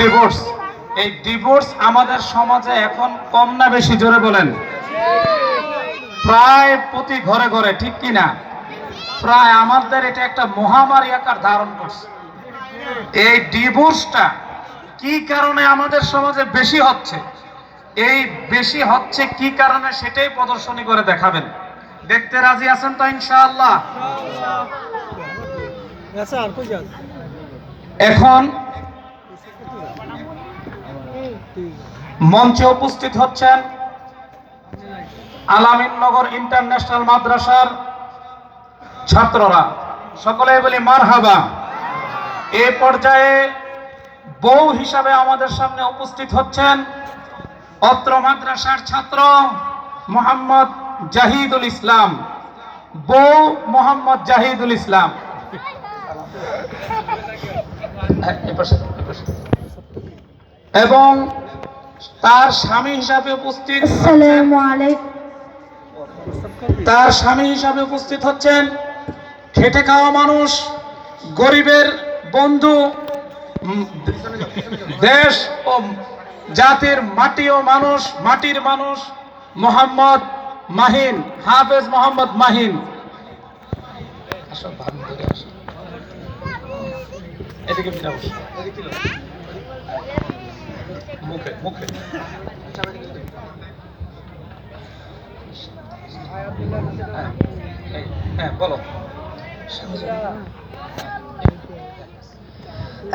Divorce এই divorce আমাদের সমাজে এখন কম না বেশি জোরে বলেন। প্রায় প্রতি ঘরে ঘরে ঠিক কি না? প্রায় আমাদের এটা একটা মহামারী আকার ধারণ করছে। এই ডিভোর্সটা কি কারণে আমাদের সমাজে বেশি হচ্ছে? এই বেশি হচ্ছে কি কারণে সেটাই প্রদর্শনী করে দেখাবেন। দেখতে রাজি আছেন তো ইনশাআল্লাহ? এখন মঞ্চে উপস্থিত হচ্ছেন আলামিননগর ইন্টারন্যাশনাল মাদ্রাসার ছাত্ররা। সকলে বলি মারহাবা। এ পর্যায়ে বউ হিসাবে আমাদের সামনে উপস্থিত হচ্ছেন অত্র মাদ্রাসার ছাত্র মোহাম্মদ জাহিদুল ইসলাম। বউ মোহাম্মদ জাহিদুল ইসলাম। এবং তার স্বামী হিসাবে উপস্থিত তার স্বামী হিসাবে উপস্থিত হচ্ছেন খেটে খাওয়া মানুষ গরিবের বন্ধু দেশ ও জাতির মাটি ও মানুষ মাটির মানুষ মোহাম্মদ মাহিন হাফেজ মোহাম্মদ মাহিন। এদিকে। মুখে মুখে। হ্যাঁ, হ্যাঁ বলো।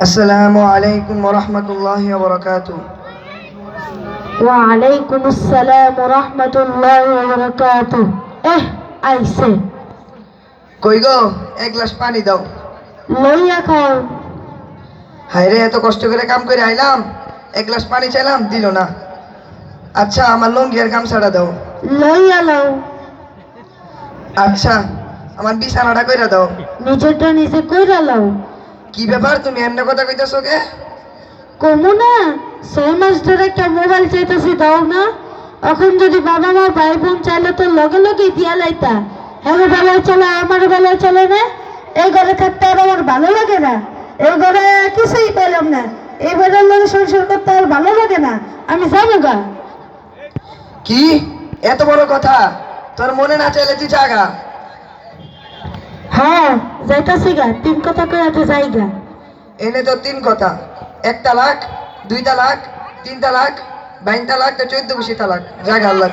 আসসালামু আলাইকুম রহমতুল্লাহ বরকাত ওয়ালাইকুম আসসালাম রহমতুল্লাহ বারাকাতু এহ আইসে কই গো? এক গ্লাস পানি দাও। লইয়া খাও। হায় রে এত কষ্ট করে কাম করে আইলাম? এক গ্লাস পানি চাইলাম দিল না। আচ্ছা আমার লঙ্গি আর গামছাড়া দাও। লইয়া লও। আচ্ছা আমার বিছানাটা কইরা দাও। নিজেরটা নিজে কইরা লও। কি ব্যাপার তুমি এমনি কথা কইতেছো কে? কমু না ছয় মাস ধরে একটা মোবাইল চাইতেছি দাও না। এখন যদি বাবা মা ভাই বোন চাইলে তো লগে লগে দিয়া লাইতা। হ্যাঁ বেলায় চলে আমার বেলায় চলে না। এই ঘরে থাকতে আর আমার ভালো লাগে না। এই ঘরে কিছুই পেলাম না। ঘরের লোক সংসার করতে আর ভালো লাগে না। আমি যাব গা। কি? এত বড় কথা? তোর মনে না চাইলে তুই জাগা হ্যাঁ যাইতাছি গা। তিন কথা কয়ে তো যাই গা। এনে তো তিন কথা। এক তালাক দুই তালাক তিন তালাক বাইন তালাক তো চোদ্দ বসি তালাক জাগা আল্লাহ।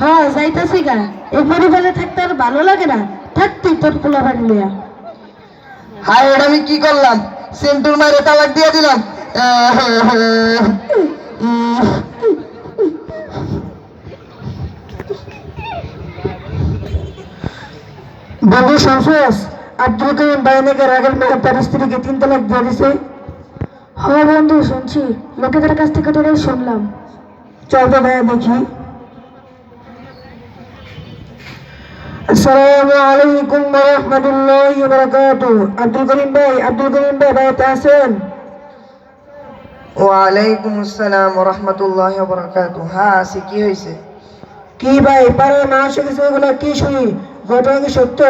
হ্যাঁ যাইতাছি গা। এই পরিবারে থাকতে আর ভালো লাগে না। থাকতি তোর পোলা বানিয়া হায় এটা আমি কি করলাম? সেন্টুর মারে তালাক দিয়ে দিলাম। বাবু সংসস আব্দুল করিম বাইনাকে রাগের মেয়ে তার স্ত্রীকে তিন তালাক দিয়ে দিছে। হ্যাঁ বন্ধু শুনছি। লোকেদের কাছ থেকে তোরাই শুনলাম। চল তো ভাইয়া দেখি। আসসালামু আলাইকুম রহমতুল্লাহ আব্দুল করিম ভাই আব্দুল করিম ভাই বাড়িতে আছেন? ওয়ালাইকুম আসসালাম রহমতুল্লাহ বরকাত হ্যাঁ আসি কি হয়েছে কি ভাই পারে মাস কিছু এগুলো কি শুনি? ঘটনা কি সত্য?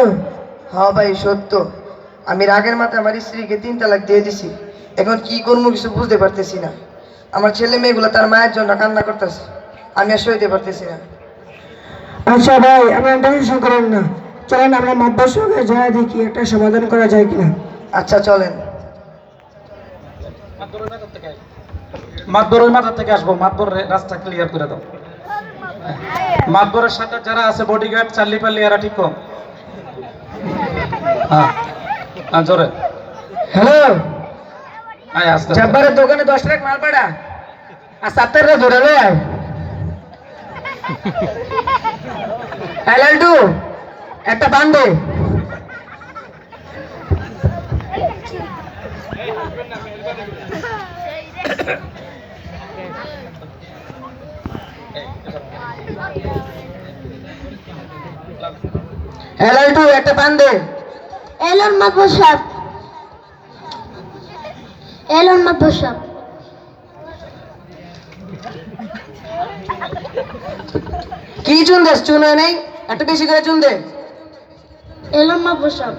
হ্যাঁ ভাই সত্য। আমি রাগের মাথায় আমার স্ত্রীকে তিন তালাক দিয়ে দিছি। এখন কি করব কিছু বুঝতে পারতেছি না। আমার ছেলে মেয়েগুলো তার মায়ের জন্য কান্না করতেছে। আমি আর সইতে পারতেছি না। আচ্ছা ভাই আপনার টেনশন করেন না। চলেন আমরা মাদ্রাস সঙ্গে যা দেখি একটা সমাধান করা যায় কিনা। আচ্ছা চলেন। মাতবরের মাথা থেকে আসব মাতবর রাস্তা ক্লিয়ার করে দাও। মাতবরের সাথে যারা আছে বডিগার্ড চাল্লি পাল্লি এরা ঠিক কম। হ্যাঁ হ্যাঁ জোরে। হ্যালো আয় আস্তে। জব্বারের দোকানে দশ টাকা মাল পাড়া। আর সাতের ধরে লো হ্যাঁ একটা হ্যাঁ লালটু একটা পান দে। এলন সাহেব এলন মাদবর সাহেব কি চুন দেশ চুন নাই? একটু বেশি করে চুন দে। এলন মাদবর সাহেব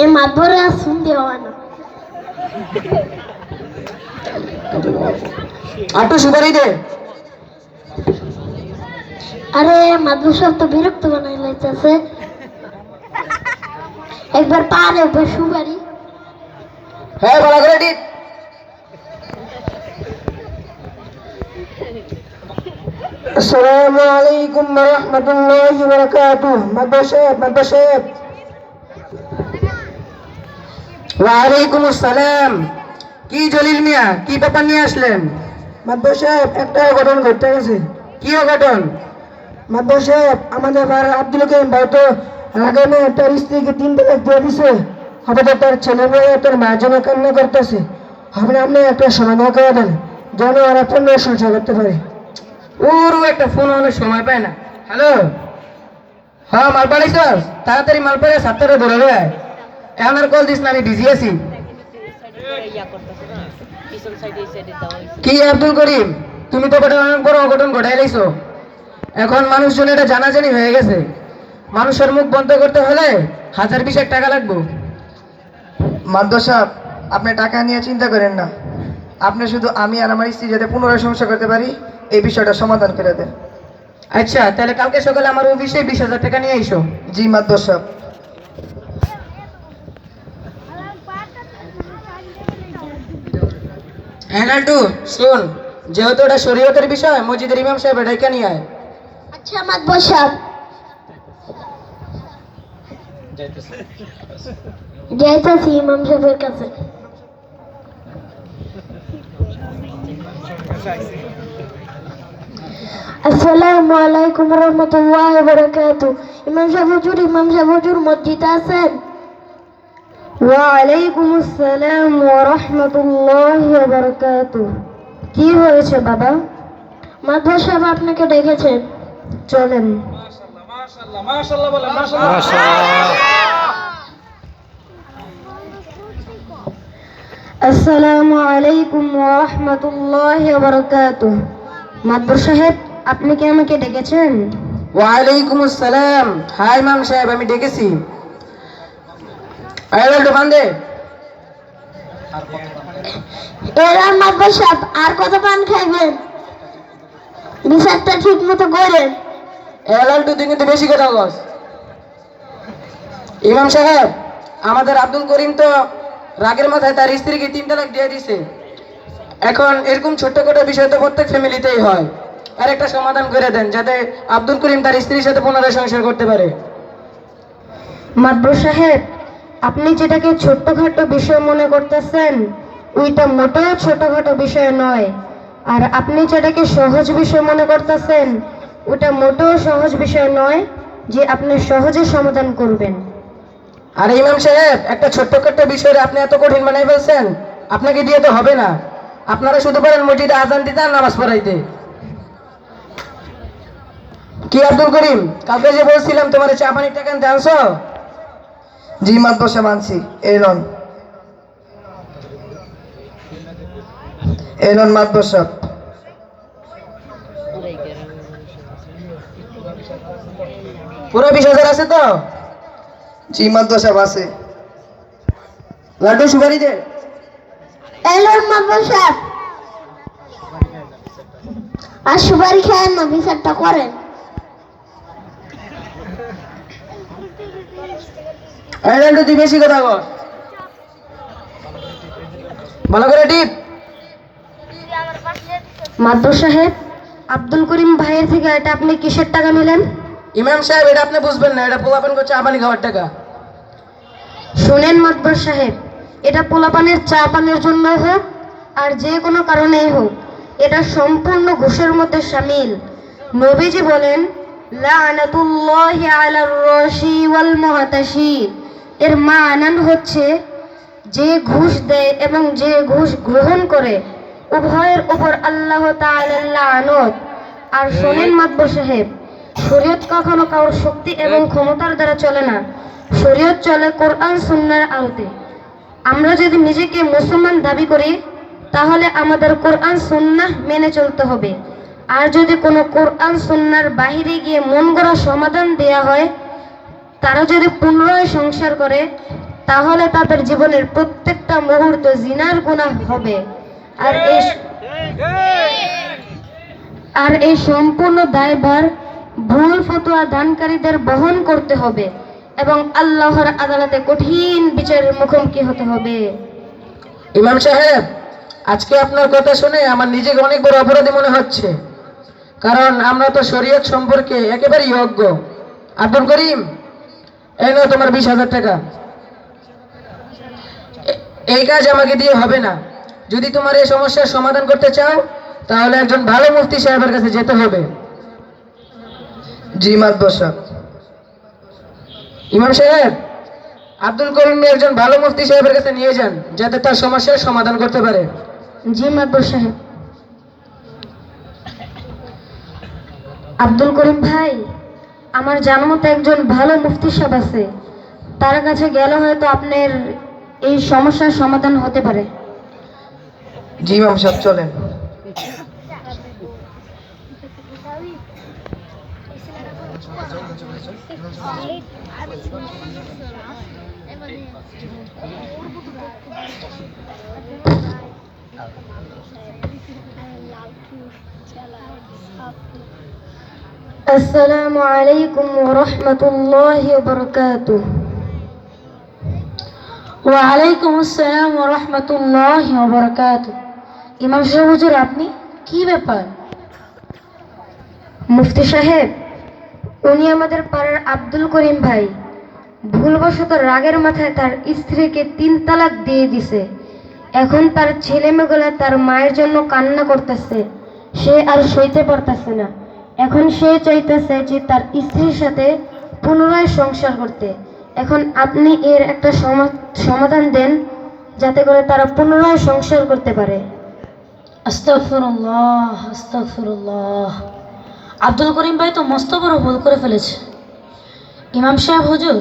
এই মাদবরে আর শুনতে হয় না। আটু সুপারি দে। আরে মাদ্রাসা তো বিরক্ত বানাই লাইতেছে। একবার পারে একবার সুপারি। হ্যাঁ ভালো করে দিত আসসালামু আলাইকুম ওয়া রাহমাতুল্লাহি ওয়া বারাকাতুহু। মাদ্রাসা মাদ্রাসা। ওয়া আলাইকুম আসসালাম কি জলিল মিয়া কি ব্যাপার নিয়ে আসলেন? মাদ্রাসা একটা অঘটন ঘটতে গেছে। কি অঘটন? মাদ্রাসা আমাদের ভাই আব্দুল করিম ভাই তো লাগানে তার স্ত্রীকে তিন তালাক দিয়ে দিছে। হঠাৎ তার ছেলে মেয়ে তার মায়ের জন্য কান্না করতেছে। হবে আপনি একটা সমাধান করে দেন যেন আর আপনার মেয়ে সংসার করতে পারে। ওরও একটা ফোন অনেক সময় পায় না। হ্যালো হ্যাঁ মাল পাড়াইছ তাড়াতাড়ি মাল পাড়ে সাতটারে ধরে রে এখন আর কল দিস না, আমি বিজি আছি। কি আব্দুল করিম? তুমি তো ঘটনা অনেক বড় অঘটন ঘটাই লাইছো। এখন মানুষজন এটা জানাজানি হয়ে গেছে। মানুষের মুখ বন্ধ করতে হলে হাজার বিশেক টাকা লাগবে। মাদ্র সাহেব, আপনি টাকা নিয়ে চিন্তা করেন না। আপনি শুধু আমি আর আমার স্ত্রী যাতে পুনরায় সমস্যা করতে পারি এই বিষয়টা সমাধান করে দেন। আচ্ছা তাহলে কালকে সকালে আমার অফিসে বিশ হাজার টাকা নিয়ে এসো জি মাদ্র সাহেব। হ্যাঁ লাল্টু শোন যেহেতু এটা শরীয়তের বিষয় মসজিদের ইমাম সাহেব এটাই নিয়ে আয়। আচ্ছা মাদ্রাসা যাইতেছি ইমাম সাহেবের কাছে। আসসালামু আলাইকুম রহমতুল্লাহ বরকাত ইমাম সাহেব হুজুর ইমাম সাহেব হুজুর মসজিদে আছেন ওয়ালাইকুম আসসালাম ওয়া রাহমাতুল্লাহি ওয়া কি হয়েছে বাবা? মাদ্রাসা সাহেব আপনাকে ডেকেছেন। চলেন। আসসালামু আলাইকুম ওয়া রাহমাতুল্লাহি ওয়া বারাকাতুহু। মাদ্রাসা সাহেব আপনি কি আমাকে ডেকেছেন? ওয়ালাইকুম আসসালাম। হাই মাম সাহেব আমি ডেকেছি। আরে দোকান দে। এরা মাদ্রাসা সাহেব আর কত পান খাইবেন? বিচারটা ঠিক মতো করেন এলাল তুই কিন্তু বেশি কথা বস ইমাম সাহেব আমাদের আব্দুল করিম তো রাগের মাথায় তার স্ত্রীকে তিন তালাক দিয়ে দিছে। এখন এরকম ছোট্ট ছোট্টখাটো বিষয় তো প্রত্যেক ফ্যামিলিতেই হয়। আর একটা সমাধান করে দেন যাতে আব্দুল করিম তার স্ত্রীর সাথে পুনরায় সংসার করতে পারে। মাদ্র সাহেব আপনি যেটাকে ছোট্টখাটো বিষয় মনে করতেছেন ওইটা মোটেও ছোটখাটো বিষয় নয়। আর আপনি যেটাকে সহজ বিষয় মনে করতেছেন ওটা মোটেও সহজ বিষয় নয় যে আপনি সহজে সমাধান করবেন। আর ইমাম সাহেব একটা ছোট্টখাটো বিষয়ে আপনি এত কঠিন বানাই ফেলছেন আপনাকে দিয়ে তো হবে না। আপনারা শুধু পারেন মসজিদে আজান দিতে আর নামাজ পড়াইতে। কি আব্দুল করিম? কালকে যে বলছিলাম, তোমার চা পানির টাকা আনছো? জি মাদ্রাসা মানছি। এই নন। এই নন মাদ্রাসা পুরো বিশ হাজার আছে তো? জি মাদ্রাসা আছে লাড্ডু সুপারি দে। এলো মাদ্রাসা আর সুপারি খায়েন না, বিচারটা করেন। এই লাড্ডু তুই বেশি কথা কর। ভালো করে টিপ। মাদ্র সাহেব আব্দুল করিম ভাইয়ের থেকে এটা আপনি কিসের টাকা নিলেন? ইমাম সাহেব এটা আপনি বুঝবেন না এটা পোলাপান করছে আপানি খাওয়ার টাকা। শোনেন মাতবর সাহেব এটা পোলাপানের চা পানের জন্য হোক আর যে কোনো কারণেই হোক এটা সম্পূর্ণ ঘুষের মধ্যে সামিল। নবীজি বলেন লানাতুল্লাহি আলার রশি ওয়াল মুহাতাশি এর মানান হচ্ছে যে ঘুষ দেয় এবং যে ঘুষ গ্রহণ করে, উভয়ের উপর আল্লাহ আর শোনেন মাতবর সাহেব, শরীয়ত কখনো কারোর শক্তি এবং ক্ষমতার দ্বারা চলে না। শরীয়ত চলে কোরআন সুন্নার আলোতে আমরা যদি নিজেকে মুসলমান দাবি করি, তাহলে আমাদের কোরআন, সুন্নাহ মেনে চলতে হবে। আর যদি কোনো কোরআন সুন্নার বাইরে গিয়ে মন গড়া সমাধান দেয়া হয় তারা যদি পুনরায় সংসার করে, তাহলে তাদের জীবনের প্রত্যেকটা মুহূর্ত জিনার গুনাহ হবে। আর এই আর এই সম্পূর্ণ দায়ভার ভুল ফতোয়া দানকারীদের বহন করতে হবে এবং আল্লাহর আদালতে কঠিন বিচারের মুখোমুখি হতে হবে। ইমাম সাহেব, আজকে আপনার কথা শুনে আমার নিজেকে অনেক বড় অপরাধী মনে হচ্ছে। কারণ আমরা তো শরীয়ত সম্পর্কে একেবারেই অজ্ঞ। আব্দুল করিম এই তোমার বিশ হাজার টাকা। এই কাজ আমাকে দিয়ে হবে না। যদি তোমার এই সমস্যার সমাধান করতে চাও, তাহলে একজন ভালো মুফতি সাহেবের কাছে যেতে হবে। জি মাতবর ইমাম সাহেব, আব্দুল করিম একজন ভালো মুফতি সাহেবের কাছে নিয়ে যান, যাতে তার সমস্যার সমাধান করতে পারে। জি মাদবর সাহেব। আব্দুল করিম ভাই আমার জানার মতো একজন ভালো মুফতি সাহেব আছে। তার কাছে গেলে হয়তো আপনার এই সমস্যার সমাধান হতে পারে। জি ইমাম সাহেব চলেন। আলাইকুম ওয়া রাহমাতুল্লাহি ওয়া বারাকাতুহু। ওয়ালাইকুম আসসালাম ওয়া রাহমাতুল্লাহি ওয়া ইমাম সাহেব, হুজুর, আপনি কি ব্যাপার? মুফতি সাহেব, উনি আমাদের পাড়ার আব্দুল করিম ভাই। ভুলবশত রাগের মাথায় তার স্ত্রীকে তিন তালাক দিয়ে দিছে। এখন তার ছেলে মেয়েগুলা তার মায়ের জন্য কান্না করতেছে। সে আর সইতে পারতেছে না। এখন সে চাইতেছে যে তার স্ত্রীর সাথে পুনরায় সংসার করতে। এখন আপনি এর একটা সমা- সমাধান দেন যাতে করে তারা পুনরায় সংসার করতে পারে। আব্দুল করিম ভাই তো মস্ত বড় ভুল করে ফেলেছে। ইমাম সাহেব হুজুর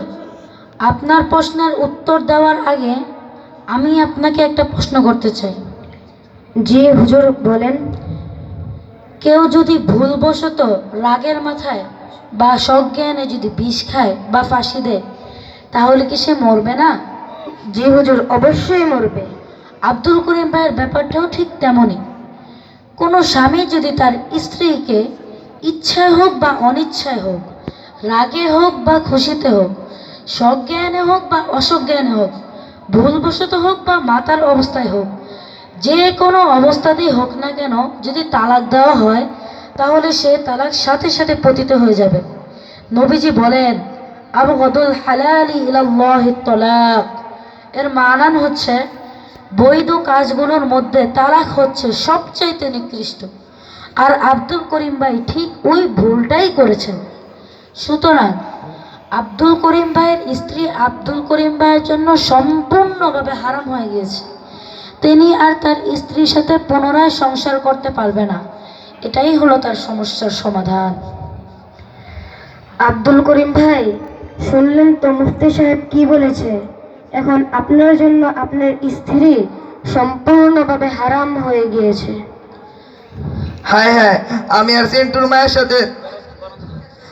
আপনার প্রশ্নের উত্তর দেওয়ার আগে আমি আপনাকে একটা প্রশ্ন করতে চাই। জি হুজুর বলেন। কেউ যদি ভুলবশত রাগের মাথায় বা সজ্ঞানে যদি বিষ খায় বা ফাঁসি দেয়, তাহলে কি সে মরবে না? জি হুজুর, অবশ্যই মরবে। আব্দুল করিম ভাইয়ের ব্যাপারটাও ঠিক তেমনই। কোনো স্বামী যদি তার স্ত্রীকে ইচ্ছায় হোক বা অনিচ্ছায় হোক, রাগে হোক বা খুশিতে হোক, সজ্ঞানে হোক বা অসজ্ঞানে হোক, ভুলবশত হোক বা মাতার অবস্থায় হোক যে কোনো অবস্থাতেই হোক না কেন, যদি তালাক দেওয়া হয়, তাহলে সে তালাক সাথে সাথে পতিত হয়ে যাবে। নবীজি বলেন আবু গদুল হালালি ইলাল্লাহি এর মানান হচ্ছে, বৈধ কাজগুলোর মধ্যে তালাক হচ্ছে সবচাইতে নিকৃষ্ট। আর আব্দুল করিম ভাই ঠিক ওই ভুলটাই করেছেন। সুতরাং, আব্দুল করিম ভাইয়ের স্ত্রী আব্দুল করিম ভাইয়ের জন্য সম্পূর্ণভাবে হারাম হয়ে গিয়েছে। তিনি আর তার স্ত্রীর সাথে পুনরায় সংসার করতে পারবে না। এটাই হলো তার সমস্যার সমাধান। আব্দুল করিম ভাই শুনলেন তো মুফতি সাহেব কি বলেছে? এখন আপনার জন্য আপনার স্ত্রী সম্পূর্ণভাবে হারাম হয়ে গিয়েছে। হায় হায় আমি আর সেন্টুর মায়ের সাথে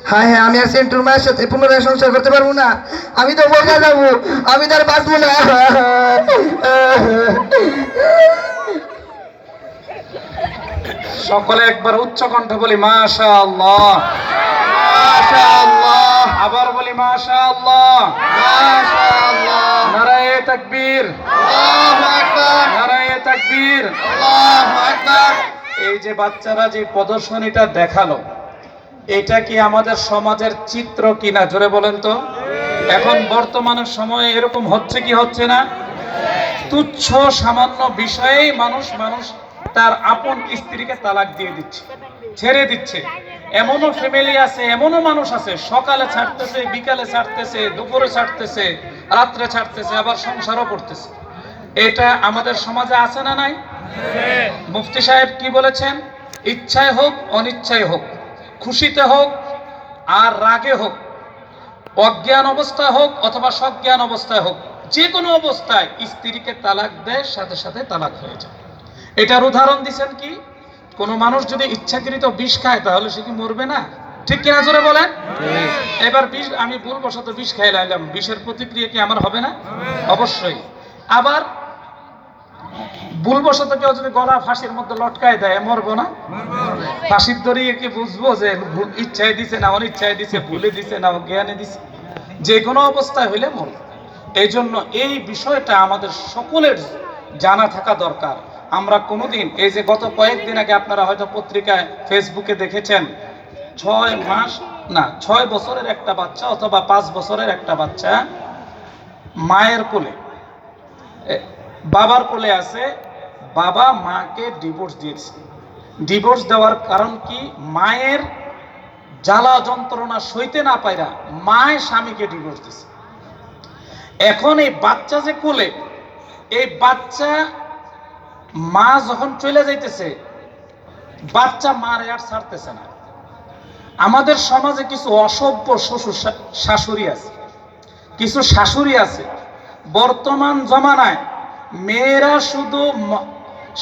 হায় হ্যাঁ আমি আর সেন্টুর মায়ের সাথে পুনরায় সংসার করতে পারব না। আমি তো বোকা যাব আমি তার বাঁচবো না। সকলে একবার উচ্চ কণ্ঠ বলি মাশা আল্লাহ আবার বলি মাশা আল্লাহ নারায়ে তাকবীর। নারায়ে তাকবীর। এই যে বাচ্চারা যে প্রদর্শনীটা দেখাল এটা কি আমাদের সমাজের চিত্র কিনা? জোরে বলেন তো। এখন বর্তমানের সময়ে এরকম হচ্ছে কি হচ্ছে না? তুচ্ছ সামান্য বিষয়েই মানুষ মানুষ তার আপন স্ত্রীকে তালাক দিয়ে দিচ্ছে ছেড়ে দিচ্ছে। এমনও ফ্যামিলি আছে এমনও মানুষ আছে। সকালে ছাড়তেছে বিকালে ছাড়তেছে দুপুরে ছাড়তেছে রাত্রে ছাড়তেছে আবার সংসারও করতেছে। এটা আমাদের সমাজে আছে না নাই? মুফতি সাহেব কি বলেছেন? ইচ্ছায় হোক অনিচ্ছায় হোক। খুশিতে হোক আর রাগে হোক, অজ্ঞান অবস্থায় হোক অথবা সজ্ঞান অবস্থায় হোক যে কোনো অবস্থায় স্ত্রীকে তালাক দেয়, সাথে সাথে তালাক হয়ে যায়। এটার উদাহরণ দিচ্ছেন কি? কোনো মানুষ যদি ইচ্ছাকৃত বিষ খায়, তাহলে সে কি মরবে না? ঠিক কিনা জোরে বলেন? এবার বিষ, আমি ভুলবশত বিষ খাই লাইলাম বিষের প্রতিক্রিয়া কি আমার হবে না? অবশ্যই। আবার ভুলবশত কেউ যদি গলা ফাঁসির মধ্যে লটকায় দেয় মরবো না? ফাঁসির দড়িয়ে কি বুঝব যে ইচ্ছায় দিছে না অনিচ্ছায় দিছে ভুলে দিছে না জ্ঞানে দিছে? যে কোনো অবস্থায় হইলে মরব। এই জন্য এই বিষয়টা আমাদের সকলের জানা থাকা দরকার। আমরা কোনোদিন এই যে গত কয়েকদিন আগে আপনারা হয়তো পত্রিকায় ফেসবুকে দেখেছেন ছয় মাস না ছয় বছরের একটা বাচ্চা অথবা পাঁচ বছরের একটা বাচ্চা মায়ের কোলে বাবার কোলে আছে, বাবা মাকে ডিভোর্স দিয়েছে। ডিভোর্স দেওয়ার কারণ কি? মায়ের জ্বালা যন্ত্রণা সইতে না পাইরা মায়ের স্বামীকে ডিভোর্স দিছে এখন এই বাচ্চা যে কোলে, এই বাচ্চা মা যখন চলে যাইতেছে, বাচ্চা মার আর ছাড়তেছে না। আমাদের সমাজে কিছু অসভ্য শ্বশুর শাশুড়ি আছে, কিছু শাশুড়ি আছে, বর্তমান জমানায় মেয়েরা শুধু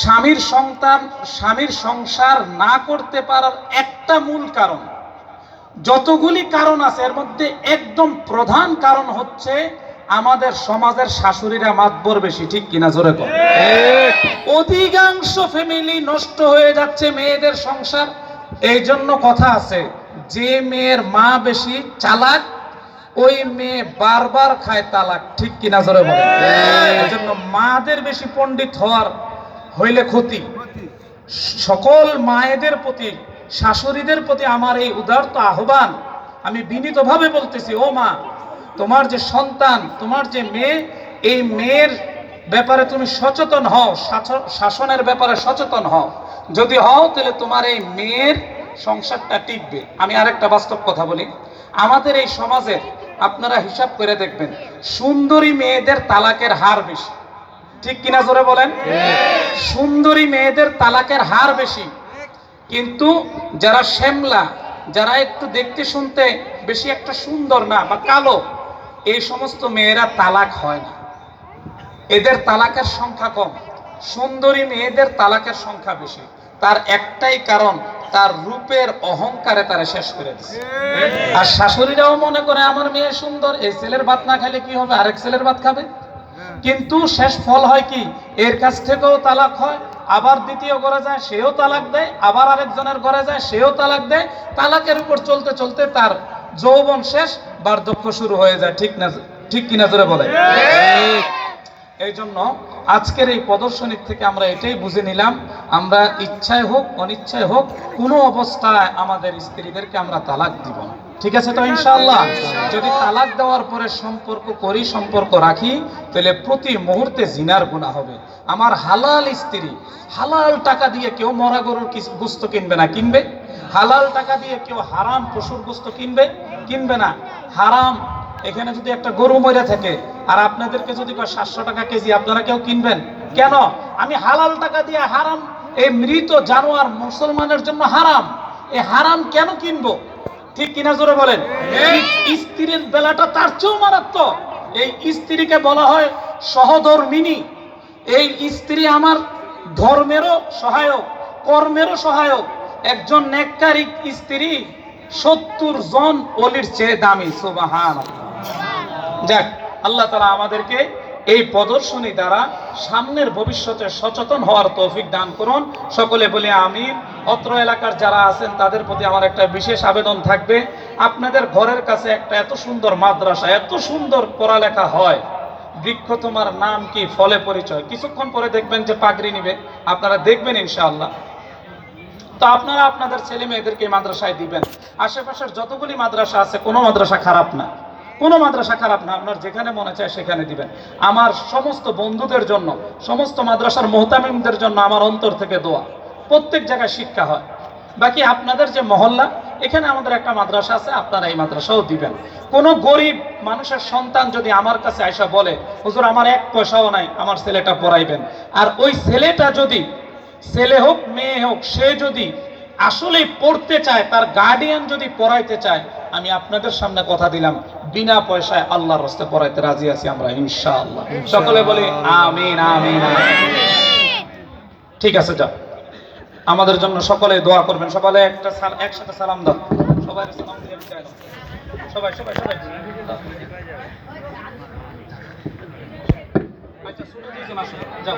স্বামীর সন্তান, স্বামীর সংসার না করতে পারার একটা মূল কারণ। যতগুলি কারণ আছে, এর মধ্যে একদম প্রধান কারণ হচ্ছে আমাদের সমাজের শাশুড়িরা মাতবর বেশি, ঠিক কিনা জোরে অধিকাংশ ফ্যামিলি নষ্ট হয়ে যাচ্ছে মেয়েদের সংসার। এই জন্য কথা আছে, যে মেয়ের মা বেশি চালাক ওই মেয়ে বারবার খায় তালাক ঠিক কিনা জোরে বলে এই জন্য মাদের বেশি পণ্ডিত হওয়ার হইলে ক্ষতি। সকল মায়েদের প্রতি শাশুড়িদের প্রতি আমার এই উদারত আহ্বান আমি বিনীতভাবে বলতেছি ও মা তোমার যে সন্তান তোমার যে মেয়ে এই মেয়ের ব্যাপারে তুমি সচেতন হও শাস- শাসনের ব্যাপারে সচেতন হও। যদি হও তাহলে তোমার এই মেয়ের সংসারটা টিকবে। আমি আরেকটা বাস্তব কথা বলি। আমাদের এই সমাজে আপনারা হিসাব করে দেখবেন সুন্দরী মেয়েদের তালাকের হার বেশি। ঠিক কিনা জোরে বলেন? সুন্দরী মেয়েদের তালাকের হার বেশি। কিন্তু যারা শ্যামলা যারা একটু দেখতে শুনতে বেশি একটা সুন্দর না বা কালো এই সমস্ত মেয়েরা তালাক হয় না। এদের তালাকের সংখ্যা কম। সুন্দরী মেয়েদের তালাকের সংখ্যা বেশি। তার একটাই কারণ তার রূপের অহংকারে তারা শেষ করে দিচ্ছে আর শাশুড়িরাও মনে করে আমার মেয়ে সুন্দর এই ছেলের ভাত না খাইলে কি হবে? আরেক ছেলের ভাত খাবে? কিন্তু শেষ ফল হয় কি? এর কাছ থেকেও তালাক হয় আবার দ্বিতীয় ঘরে যায় সেও তালাক দেয় আবার আরেকজনের ঘরে যায় সেও তালাক দেয়। তালাকের উপর চলতে চলতে তার যৌবন শেষ বার্ধক্য শুরু হয়ে যায়। ঠিক না ঠিক কিনা ধরে বলে এই জন্য আজকের এই প্রদর্শনীর থেকে আমরা এটাই বুঝে নিলাম, আমরা ইচ্ছায় হোক, অনিচ্ছায় হোক, কোনো অবস্থায় আমাদের স্ত্রীদেরকে আমরা তালাক দিব না। ঠিক আছে তো ইনশাআল্লাহ? যদি তালাক দেওয়ার পরে সম্পর্ক করি, সম্পর্ক রাখি, তাহলে প্রতি মুহূর্তে জিনার গুণা হবে। আমার হালাল স্ত্রী, হালাল টাকা দিয়ে কেউ মরা গরুর গোস্ত কিনবে না, কিনবে? হালাল টাকা দিয়ে কেউ হারাম পশুর গোস্ত কিনবে? কিনবে না। হারাম এখানে যদি একটা গরু মরে থাকে আর আপনাদেরকে যদি কয় সাতশো টাকা কেজি আপনারা কেউ কিনবেন? কেন? আমি হালাল টাকা দিয়ে হারাম এই মৃত জানোয়ার মুসলমানের জন্য হারাম। এই হারাম কেন কিনবো? ঠিক কিনা জোরে বলেন? স্ত্রীর বেলাটা তার চেয়েও মারাত্মক। এই স্ত্রীকে বলা হয় সহধর্মিনী। এই স্ত্রী আমার ধর্মেরও সহায়ক কর্মেরও সহায়ক। একজন নেককারী স্ত্রী সত্তর জন অলির চেয়ে দামি সুবাহান যাক, আল্লাহ তালা আমাদেরকে এই প্রদর্শনী দ্বারা সামনের ভবিষ্যতে সচেতন হওয়ার তৌফিক দান করুন। সকলে বলি আমি অত্র এলাকার যারা আছেন, তাদের প্রতি আমার একটা বিশেষ আবেদন থাকবে। আপনাদের ঘরের কাছে একটা এত সুন্দর মাদ্রাসা, এত সুন্দর পড়ালেখা হয়। বৃক্ষ তোমার নাম কি, ফলে পরিচয়। কিছুক্ষণ পরে দেখবেন যে পাগড়ি নিবে। আপনারা দেখবেন ইনশাআল্লাহ। তো আপনারা আপনাদের ছেলে মেয়েদেরকে মাদ্রাসায় দিবেন। আশেপাশের যতগুলি মাদ্রাসা আছে, কোনো মাদ্রাসা খারাপ না। কোনো মাদ্রাসা খারাপ না, আপনার যেখানে মনে চায় সেখানে দিবেন। আমার সমস্ত বন্ধুদের জন্য, সমস্ত মাদ্রাসার মোহতামিমদের জন্য আমার অন্তর থেকে দোয়া। প্রত্যেক জায়গায় শিক্ষা হয়। বাকি আপনাদের যে মহল্লা, এখানে আমাদের একটা মাদ্রাসা আছে, আপনারা এই মাদ্রাসাও দিবেন। কোনো গরিব মানুষের সন্তান যদি আমার কাছে আইসা বলে, হুজুর, আমার এক পয়সাও নাই, আমার ছেলেটা পড়াইবেন। আর ওই ছেলেটা যদি, ছেলে হোক, মেয়ে হোক, সে যদি আসলে পড়তে চায় তার গার্ডিয়ান যদি পড়াইতে চায় আমি আপনাদের সামনে কথা দিলাম বিনা পয়সায় আল্লাহর রাস্তে পড়াইতে রাজি আছি আমরা ইনশাআল্লাহ। সকলে বলি আমিন আমিন। ঠিক আছে যাও। আমাদের জন্য সকলে দোয়া করবেন। সকলে একটা সাল- একসাথে সালাম দাও। সবাই সালাম দিয়ে সবাই সবাই সবাই। আচ্ছা শুনে দিয়েছেন আসো যাও।